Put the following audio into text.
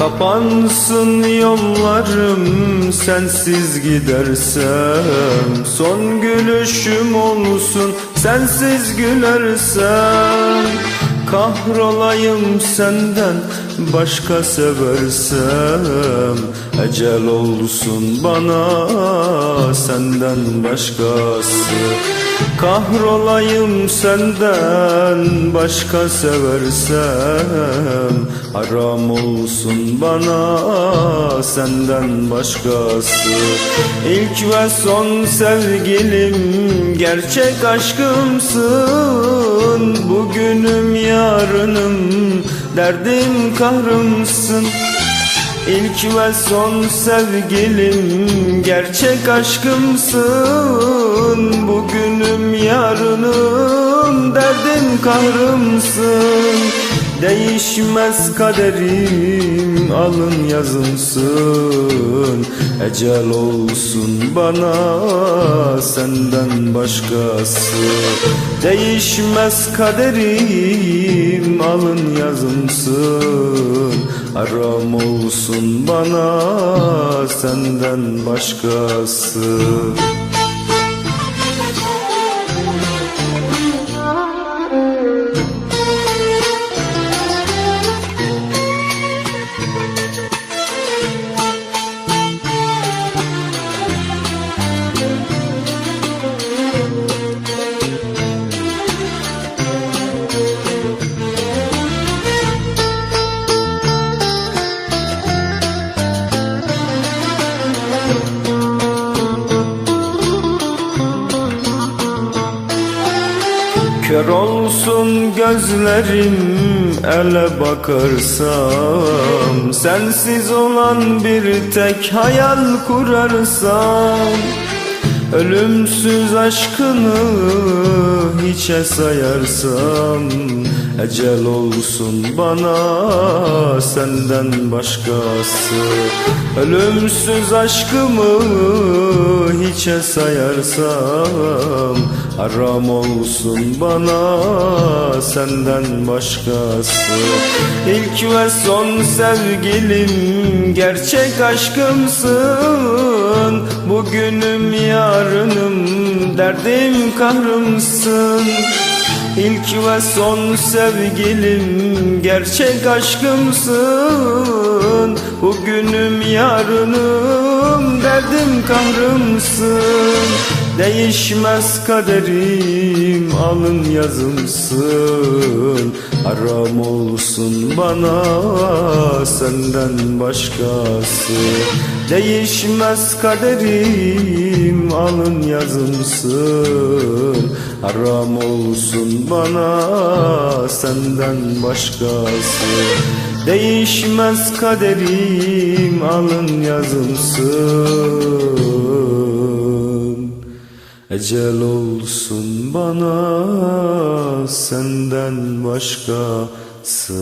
Kapansın yollarım sensiz gidersem. Son gülüşüm olsun sensiz gülersem. Kahrolayım senden başka seversem. Ecel olsun bana senden başkası Kahrolayım senden başka seversem. Haram olsun bana senden başkası. İlk ve son sevgilim gerçek aşkımsın. Bugünüm yarınım derdim kahrımsın İlk ve son sevgilim gerçek aşkımsın. Bugünüm yarınım derdim kahrımsın. Değişmez kaderim alın yazımsın. Ecel olsun bana senden başkası. Değişmez kaderim alın yazımsın Haram olsun bana senden başkası Kör olsun gözlerim ele bakarsam. Sensiz olan bir tek hayal kurarsam Ölümsüz aşkını hiçe sayarsam Ecel olsun bana senden başkası. Ölümsüz aşkımı hiçe sayarsam Haram olsun bana senden başkası. İlk ve son sevgilim gerçek aşkımsın Bugünüm yarınım derdim kahrımsın. İlk ve son sevgilim gerçek aşkımsın. Bugünüm yarınım derdim kahrımsın Değişmez kaderim alın yazımsın. Haram olsun bana senden başkası. Değişmez kaderim alın yazımsın. Haram olsun bana senden başkası. Değişmez kaderim alın yazımsın Ecel olsun bana senden başkası.